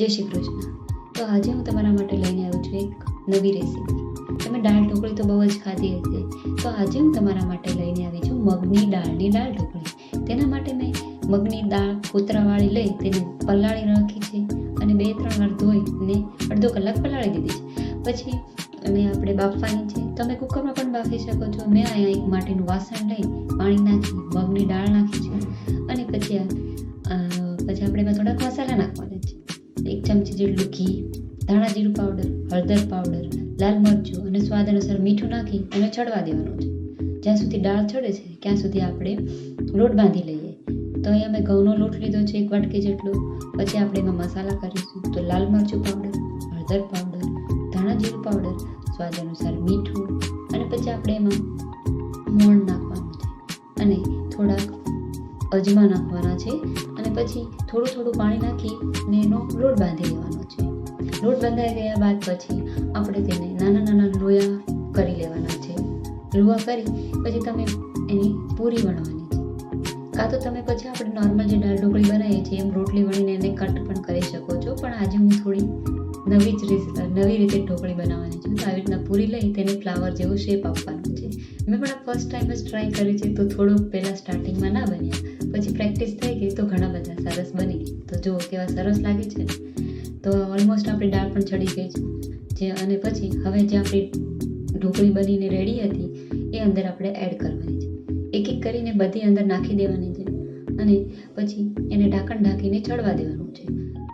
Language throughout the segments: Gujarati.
જય શ્રી કૃષ્ણ. તો આજે હું તમારા માટે લઈને આવ્યો છું એક નવી રેસીપી તમે દાળ ઢોકળી તો બહુ જ ખાધી હશે. તો આજે હું તમારા માટે લઈને આવી છું મગની દાળની દાળ ઢોકળી. તેના માટે મેં મગની દાળ ફોતરાવાળી લઈ તેને પલાળી રાખી છે અને બે, ત્રણ વાર ધોઈને અડધો કલાક પલાળી દીધી છે. પછી અને આપણે બાફવાની છે. તમે કુકરમાં પણ બાફી શકો છો. મેં અહીંયા એક માટીનું વાસણ લઈ પાણી નાખી, મગની દાળ નાખી છે. અને પછી પછી આપણે એમાં થોડાક મસાલા નાખવાના. જેટલું ઘી ધાણા જીરું પાવડર હળદર પાવડર લાલ મરચું અને સ્વાદ અનુસાર મીઠું નાખી અને ચડવા દેવાનું છે. જ્યાં સુધી દાળ ચડે છે, ત્યાં સુધી આપણે લોટ બાંધી લઈએ. તો અહીં અમે ઘઉંનો લોટ લીધો છે, એક વાટકી જેટલો. પછી આપણે એમાં મસાલા કરીશું. તો લાલ મરચું પાવડર હળદર પાવડર ધાણા જીરું પાવડર સ્વાદ અનુસાર મીઠું અને પછી આપણે એમાં મોણ નાખવાનું છે. અને થોડાક અજમા નાખવાના છે અને પછી થોડું થોડું પાણી નાખી અને એનો લોટ બાંધી લેવાનો છે. લોટ બંધાઈ ગયા બાદ પછી આપણે તેને નાના નાના લોયા કરી લેવાના છે. લોહા કરી પછી તમે એની પૂરી વણવાની છે. કાં તો તમે પછી આપણે નોર્મલ જે દાળ ઢોકળી બનાવીએ છીએ એમ રોટલી વણીને એને કટ પણ કરી શકો છો. પણ આજે હું થોડી નવી જ રીત નવી રીતે ઢોકળી બનાવવાની છે. તો આવી રીતના પૂરી લઈ તેને ફ્લાવર જેવો શેપ આપવાનો છે. મેં પણ ફર્સ્ટ ટાઈમ જ ટ્રાય કરી છે. તો થોડુંક પહેલાં સ્ટાર્ટિંગમાં ના બન્યા. પછી પ્રેક્ટિસ થઈ ગઈ તો ઘણા બધા સરસ બની તો જુઓ કેવા સરસ લાગે છે તો ઓલમોસ્ટ આપણી દાળ પણ ચડી ગઈ છે. જે અને પછી હવે જે આપણી ઢોકળી બનીને રેડી હતી, એ અંદર આપણે એડ કરવાની છે. એક એક કરીને બધી અંદર નાખી દેવાની છે. અને પછી એને ઢાંકણ ઢાંકીને ચડવા દેવાનું છે.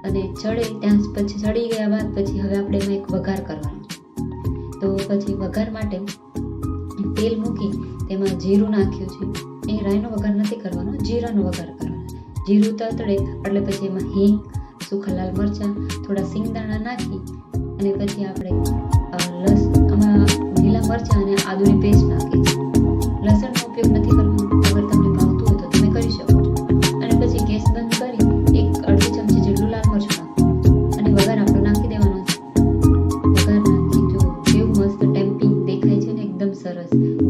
અને ચડે ત્યાં પછી ચડી ગયા બાદ પછી હવે આપણે એમાં એક વઘાર કરવાનો છે. તો પછી વઘાર માટે તેલ મૂકી તેમાં જીરું નાખ્યું છે. એ રાઈનો વઘાર નથી કરવાનો, જીરાનો વઘાર કરવાનો જીરું તતડે એટલે પછી એમાં હિંગ, સૂખા લાલ મરચાં, થોડા સિંગદાણા નાખી અને પછી આપણે લસ, આમાં લીલા મરચાં અને આદુની પેસ્ટ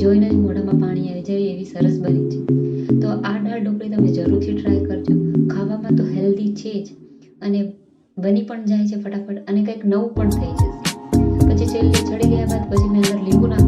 જોઈને જ મોઢામાં પાણી આવી જાય એવી સરસ બની છે. તો આ દાળ ઢોકળી તમે જરૂરથી ટ્રાય કરજો. ખાવામાં તો હેલ્ધી છે જ અને બની પણ જાય છે ફટાફટ અને કંઈક નવું પણ થઈ જશે. પછી છેલ્લે ચડી ગયા બાદ પછી મેં અંદર લીંબુ નાખ